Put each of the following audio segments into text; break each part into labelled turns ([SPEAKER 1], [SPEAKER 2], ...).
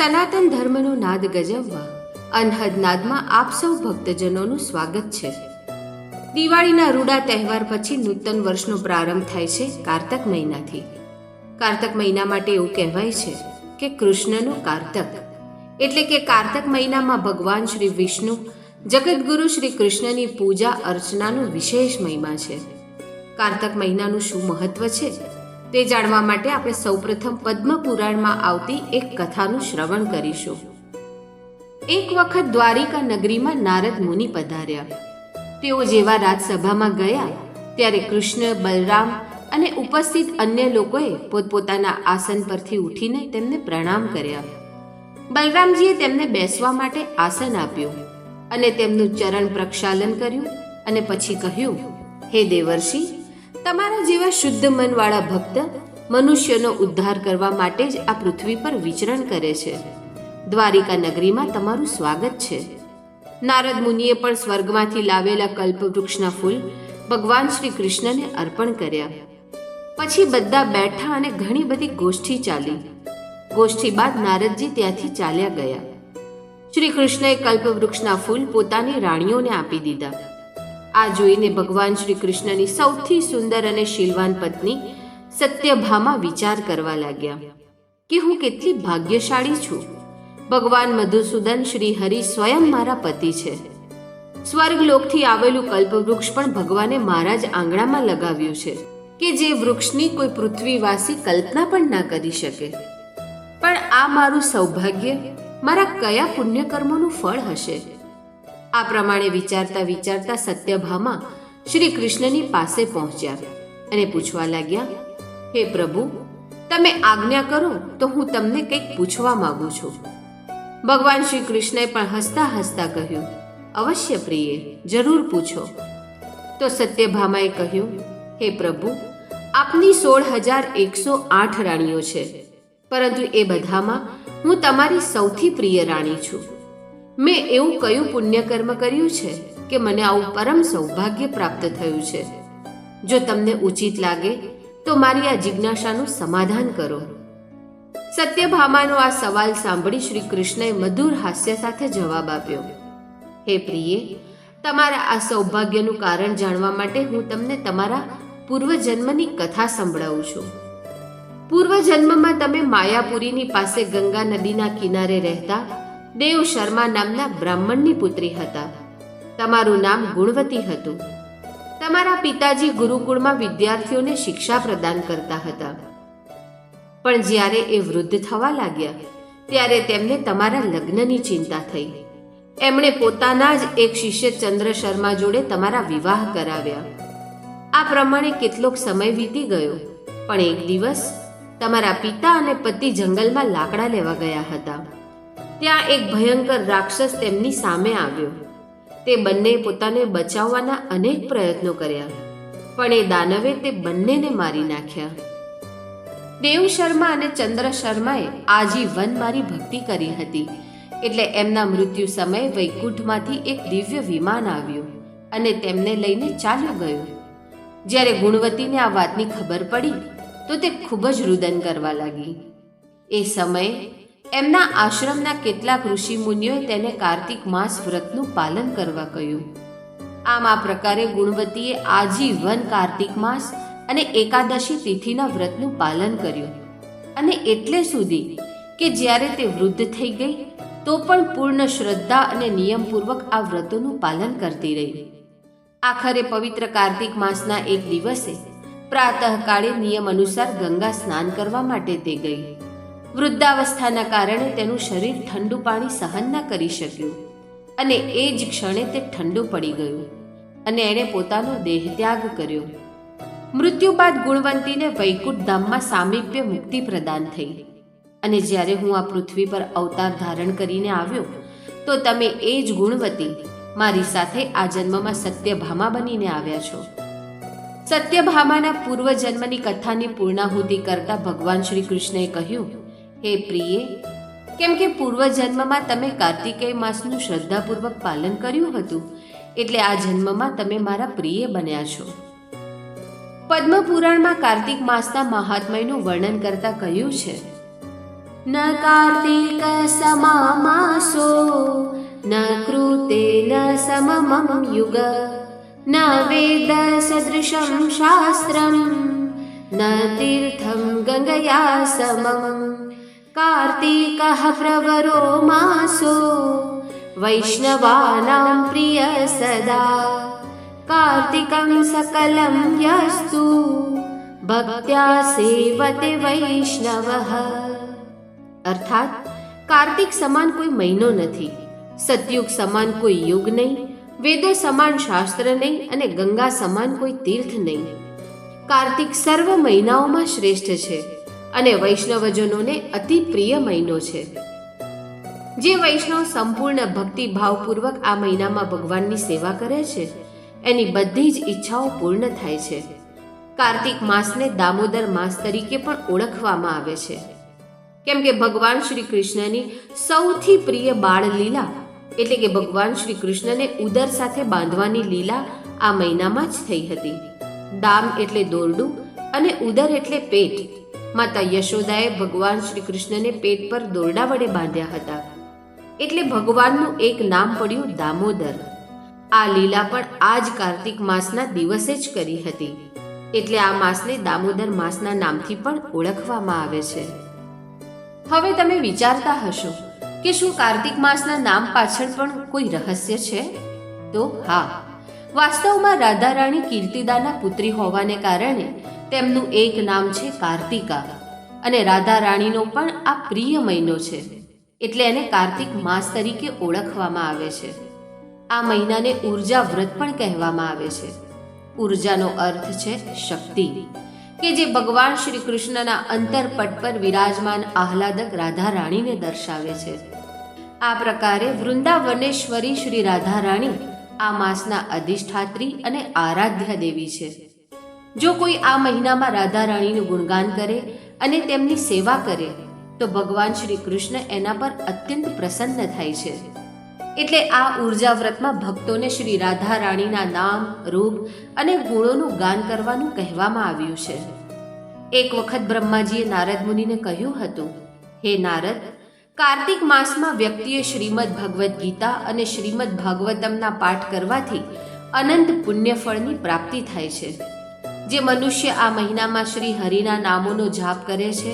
[SPEAKER 1] સનાતન ધર્મનો નાદ ગજવવા, અનહદ નાદમાં આપ સૌ ભક્તજનોનું સ્વાગત છે. દિવાળીના રૂડા તહેવાર પછી નૂતન વર્ષનો પ્રારંભ થાય છે કારતક મહિનાથી. કારતક મહિના માટે એવું કહેવાય છે કે કૃષ્ણનો કારતક. એટલે કે કારતક મહિનામાં ભગવાન શ્રી વિષ્ણુ જગતગુરુ શ્રી કૃષ્ણની પૂજા અર્ચનાનો વિશેષ મહિમા છે. કારતક મહિનાનું શું મહત્વ છે? તે જાણવા માટે આપણે સૌપ્રથમ પદ્મ પુરાણમાં આવતી એક કથાનું શ્રવણ કરીશું. એક વખત દ્વારિકા નગરીમાં નારદ મુનિ પધાર્યા. તેઓ જેવા રાજસભામાં ગયા, ત્યારે કૃષ્ણ, બલરામ અને ઉપસ્થિત અન્ય લોકોએ પોતપોતાના આસન પરથી ઉઠીને તેમને પ્રણામ કર્યા. બલરામજીએ તેમને બેસવા માટે આસન આપ્યું અને તેમનું ચરણ પ્રક્ષાલન કર્યું અને પછી કહ્યું, હે દેવર્ષિ તમારા જેવા શુદ્ધ મનવાળા ભક્ત મનુષ્યનો ઉદ્ધાર કરવા માટે જ આ પૃથ્વી પર વિચરણ કરે છે. દ્વારિકા નગરીમાં તમારું સ્વાગત છે. નારદ મુનિએ પણ સ્વર્ગમાંથી લાવેલા કલ્પવૃક્ષના ફૂલ ભગવાન શ્રી કૃષ્ણને અર્પણ કર્યા. પછી બધા બેઠા અને ઘણી બધી ગોષ્ઠી ચાલી. ગોષ્ઠી બાદ નારદજી ત્યાંથી ચાલ્યા ગયા. શ્રી કૃષ્ણએ કલ્પવૃક્ષના ફૂલ પોતાની રાણીઓને આપી દીધા. આ જોઈને ભગવાન શ્રી કૃષ્ણની સૌથી સુંદર અને શીલવાન પત્ની સત્યભામા વિચાર કરવા લાગ્યા કે હું કેટલી ભાગ્યશાળી છું. ભગવાન મધુસૂદન શ્રી હરિ સ્વયં મારા પતિ છે. સ્વર્ગલોકથી આવેલું કલ્પવૃક્ષ પણ ભગવાને મારા જ આંગણામાં લગાવ્યું છે કે જે વૃક્ષની કોઈ પૃથ્વીવાસી કલ્પના પણ ના કરી શકે. પણ આ મારું સૌભાગ્ય મારા કયા પુણ્યકર્મોનું ફળ હશે? આ પ્રમાણે વિચારતા વિચારતા સત્યભામા શ્રી કૃષ્ણની પાસે પહોંચ્યા અને પૂછવા લાગ્યા, હે પ્રભુ, તમે આજ્ઞા કરો તો હું તમને કંઈક પૂછવા માંગુ છું. ભગવાન શ્રી કૃષ્ણએ પણ હસતા હસતા કહ્યું, અવશ્ય પ્રિય, જરૂર પૂછો. તો સત્યભામાએ કહ્યું, હે પ્રભુ, આપની સોળ હજાર એકસો આઠ રાણીઓ છે, પરંતુ એ બધામાં હું તમારી સૌથી પ્રિય રાણી છું. મેં એવું કયું પુણ્યકર્મ કર્યું છે કે મને આવું પરમ સૌભાગ્ય પ્રાપ્ત થયું છે? જો તમને ઉચિત લાગે, તો મારી આ જિજ્ઞાસાનું સમાધાન કરો. સત્યભામાનો આ સવાલ સાંભળી શ્રી કૃષ્ણએ મધુર હાસ્ય સાથે જવાબ આપ્યો. હે પ્રિય, તમારા આ સૌભાગ્યનું કારણ જાણવા માટે હું તમને તમારા પૂર્વજન્મની કથા સંભળાવું છું. પૂર્વજન્મમાં તમે માયાપુરીની પાસે ગંગા નદીના કિનારે રહેતા દેવ શર્મા નામના બ્રાહ્મણની પુત્રી હતા. તમારું નામ ગુણવતી હતું. તમારા પિતાજી ગુરુકુળમાં વિદ્યાર્થીઓને શિક્ષા પ્રદાન કરતા હતા. પણ જ્યારે એ વૃદ્ધ થવા લાગ્યા, ત્યારે તેમને તમારા લગ્નની ચિંતા થઈ. એમણે પોતાના જ એક શિષ્ય ચંદ્ર શર્મા જોડે તમારા વિવાહ કરાવ્યા. આ પ્રમાણે કેટલોક સમય વીતી ગયો, પણ એક દિવસ તમારા પિતા અને પતિ જંગલમાં લાકડા લેવા ગયા હતા. ત્યાં એક ભયંકર રાક્ષસ તેમની સામે આવ્યો. તે બંને પોતાને બચાવવાના અનેક પ્રયત્નો કર્યા, પણ એ દાનવે તે બંનેને મારી નાખ્યા. દેવ શર્મા અને ચંદ્ર શર્માએ આજીવન મારી ભક્તિ કરી હતી, એટલે એમના મૃત્યુ સમયે વૈકુંઠમાંથી એક દિવ્ય વિમાન આવ્યું અને તેમને લઈને ચાલ્યું ગયું. જ્યારે ગુણવતીને આ વાતની ખબર પડી, તો તે ખૂબ જ રુદન કરવા લાગી. એ સમયે એમના આશ્રમના કેટલાક ઋષિ મુનિઓએ તેને કાર્તિક માસ વ્રતનું પાલન કરવા કહ્યું. આમ આ પ્રકારે ગુણવતીએ આજીવન કાર્તિક માસ અને એકાદશી તિથિના વ્રતનું પાલન કર્યું. અને એટલે સુધી કે જ્યારે તે વૃદ્ધ થઈ ગઈ, તો પણ પૂર્ણ શ્રદ્ધા અને નિયમપૂર્વક આ વ્રતોનું પાલન કરતી રહી. આખરે પવિત્ર કાર્તિક માસના એક દિવસે પ્રાતઃકાળે નિયમ અનુસાર ગંગા સ્નાન કરવા માટે તે ગઈ. વૃદ્ધાવસ્થાના કારણે તેનું શરીર ઠંડુ પાણી સહન ન કરી શક્યું અને એ જ ક્ષણે તે ઠંડુ પડી ગયું અને એણે પોતાનો દેહ ત્યાગ કર્યો. મૃત્યુ બાદ ગુણવંતીને વૈકુંઠ ધામમાં સામીપ્ય મુક્તિ પ્રદાન થઈ અને જ્યારે હું આ પૃથ્વી પર અવતાર ધારણ કરીને આવ્યો, તો તમે એ જ ગુણવતી મારી સાથે આ જન્મમાં સત્યભામા બનીને આવ્યા છો. સત્યભામાના પૂર્વજન્મની કથાની પૂર્ણાહુતિ કરતા ભગવાન શ્રી કૃષ્ણએ કહ્યું હે પ્રિય, કેમ કે પૂર્વજન્મમાં તમે કાર્તિકેય માસનું શ્રદ્ધાપૂર્વક પાલન કર્યું હતું, એટલે આ જન્મમાં તમે મારા પ્રિય બન્યા છો. પદ્મપુરાણમાં કાર્તિક માસના મહાત્મયનું વર્ણન કરતા કહ્યું છે, ન કાર્તિક સમા માસો ન કૃતે ન સમમમ યુગ, ન વેદ સદૃશમ શાસ્ત્રમ, ન તીર્થમ ગંગયા સમમ कार्तीकः प्रवरो मासो वैष्णवानां प्रियः सदा कार्तिकं सकलं यस्तु ભક્ત્યા સેવતે વૈષ્ણવ અર્થાત કાર્તિક સમાન કોઈ મહિનો નથી સતયુગ સમાન કોઈ યુગ નહીં વેદો સમાન શાસ્ત્ર નહીં અને ગંગા સમાન કોઈ તીર્થ નહીં કાર્તિક સર્વ મહિનાઓમાં શ્રેષ્ઠ છે અને વૈષ્ણવજનોને અતિ પ્રિય મહિનો છે. જે વૈષ્ણવ સંપૂર્ણ ભક્તિ ભાવપૂર્વક આ મહિનામાં ભગવાનની સેવા કરે છે, એની બધી જ ઈચ્છાઓ પૂર્ણ થાય છે. કાર્તિક માસને દામોદર માસ તરીકે પણ ઓળખવામાં આવે છે. કેમ કે ભગવાન શ્રી કૃષ્ણની સૌથી પ્રિય બાળ લીલા, એટલે કે ભગવાન શ્રી કૃષ્ણને ઉદર સાથે બાંધવાની લીલા આ મહિનામાં જ થઈ હતી. દામ એટલે દોરડું અને ઉદર એટલે પેટ. માતા યશોદાએ ભગવાન શ્રી કૃષ્ણને પેટ પર દોરડા વડે બાંધ્યા હતા. એટલે ભગવાનનું એક નામ પડ્યું દામોદર. આ લીલા પણ આ જ કાર્તિક માસના દિવસે જ કરી હતી. એટલે આ માસને દામોદર માસના નામથી પણ ઓળખવામાં આવે છે. હવે તમે વિચારતા હશો કે શું કાર્તિક માસના નામ પાછળ પણ કોઈ રહસ્ય છે? તો હા, વાસ્તવમાં રાધા રાણી કીર્તિદાના પુત્રી હોવાને કારણે તેમનું એક નામ છે કાર્તિકા અને રાધા રાણીનો પણ આ પ્રિય મહિનો છે. એટલે એને કાર્તિક માસ તરીકે ઓળખવામાં આવે છે. આ મહિનાને ઊર્જા વ્રત પણ કહેવામાં આવે છે. ઉર્જાનો અર્થ છે શક્તિ, કે જે ભગવાન શ્રી કૃષ્ણના અંતરપટ પર વિરાજમાન આહલાદક રાધા રાણીને દર્શાવે છે. આ પ્રકારે વૃંદાવનેશ્વરી શ્રી રાધા રાણી આ માસના અધિષ્ઠાત્રી અને આરાધ્ય દેવી છે. જો કોઈ આ મહિનામાં રાધા રાણીનું ગુણગાન કરે અને તેમની સેવા કરે, તો ભગવાન શ્રી કૃષ્ણ એના પર અત્યંત પ્રસન્ન થાય છે. એટલે આ ઊર્જા વ્રતમાં ભક્તોને શ્રી રાધા રાણીના નામ, રૂપ અને ગુણોનું ગાન કરવાનું કહેવામાં આવ્યું છે. એક વખત બ્રહ્માજીએ નારદ મુનિને કહ્યું હતું, હે નારદ, કાર્તિક માસમાં વ્યક્તિએ શ્રીમદ ભગવદ્ ગીતા અને શ્રીમદ ભાગવતમના પાઠ કરવાથી અનંત પુણ્યફળની પ્રાપ્તિ થાય છે. જે મનુષ્ય આ મહિનામાં શ્રી હરિના નામોનો જાપ કરે છે,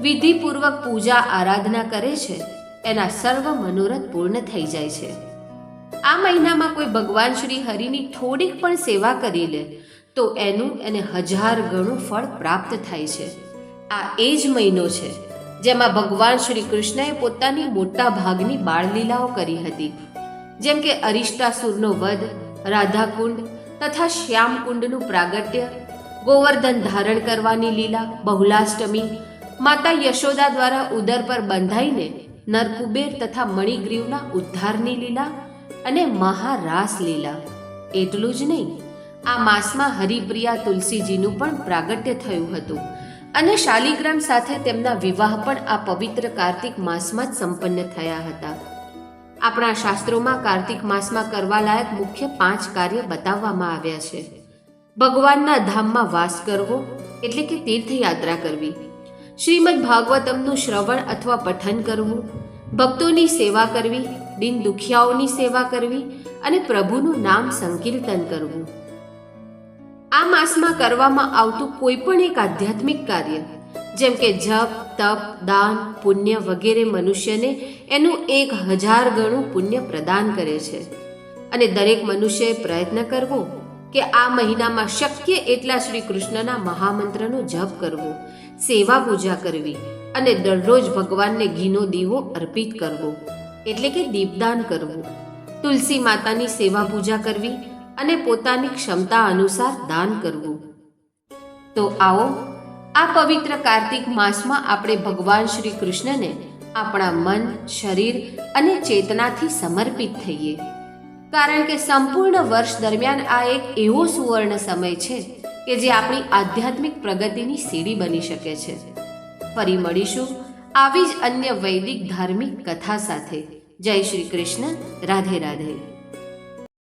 [SPEAKER 1] વિધિપૂર્વક પૂજા આરાધના કરે છે, એના સર્વ મનોરથ પૂર્ણ થઈ જાય છે. આ મહિનામાં કોઈ ભગવાન શ્રી હરિની થોડીક પણ સેવા કરી લે, તો એનું એને હજાર ગણું ફળ પ્રાપ્ત થાય છે. આ એ જ મહિનો છે, જેમાં ભગવાન શ્રી કૃષ્ણએ પોતાની મોટા ભાગની બાળલીલાઓ કરી હતી. જેમ કે અરિષ્ટાસુરનો વધ રાધાકુંડ તથા શ્યામકુંડનું પ્રાગટ્ય ગોવર્ધન ધારણ કરવાની લીલા બહુલાષ્ટમી માતા યશોદા દ્વારા ઉદર પર બંધાઈને નરકુબેર તથા મણિગ્રીવના ઉદ્ધારની લીલા અને મહારાસ લીલા. એટલું જ નહીં, આ માસમાં હરિપ્રિયા તુલસીજીનું પણ પ્રાગટ્ય થયું હતું અને શાલિગ્રામ સાથે તેમના વિવાહ પણ આ પવિત્ર કાર્તિક માસમાં જ સંપન્ન થયા હતા. આપણા શાસ્ત્રોમાં કાર્તિક માસમાં કરવા લાયક મુખ્ય પાંચ કાર્ય બતાવવામાં આવ્યા છે. ભગવાનના ધામમાં વાસ કરવો એટલે કે તીર્થયાત્રા કરવી. શ્રીમદ ભાગવતમનું શ્રવણ અથવા પઠન કરવું, ભક્તોની સેવા કરવી, દિન દુખિયાઓની સેવા કરવી અને પ્રભુનું નામ સંકીર્તન કરવું. આ માસમાં કરવામાં આવતું કોઈ પણ એક આધ્યાત્મિક કાર્ય, જેમ કે જપ, તપ, દાન, પુણ્ય વગેરે મનુષ્યને એનું એક હજાર ગણું પુણ્ય પ્રદાન કરે છે. અને દરેક મનુષ્યએ પ્રયત્ન કરવો કે આ મહિનામાં શક્ય એટલા શ્રી કૃષ્ણના મહામંત્રનો જપ કરવો, સેવા પૂજા કરવી અને દરરોજ ભગવાનને ઘીનો દીવો અર્પિત કરવો, એટલે કે દીપદાન કરવું. તુલસી માતાની સેવા પૂજા કરવી અને પોતાની ક્ષમતા અનુસાર દાન કરવું. તો આવો, આ પવિત્ર કાર્તિક માસમાં આપણે ભગવાન શ્રી કૃષ્ણને આપણા મન, શરીર અને ચેતનાથી સમર્પિત થઈએ. કારણ કે સંપૂર્ણ વર્ષ દરમિયાન આ એક એવો સુવર્ણ સમય છે કે જે આપણી આધ્યાત્મિક પ્રગતિની સીડી બની શકે છે. ફરી મળીશું આવી જ અન્ય વૈદિક ધાર્મિક કથા સાથે. જય શ્રી કૃષ્ણ. રાધે રાધે.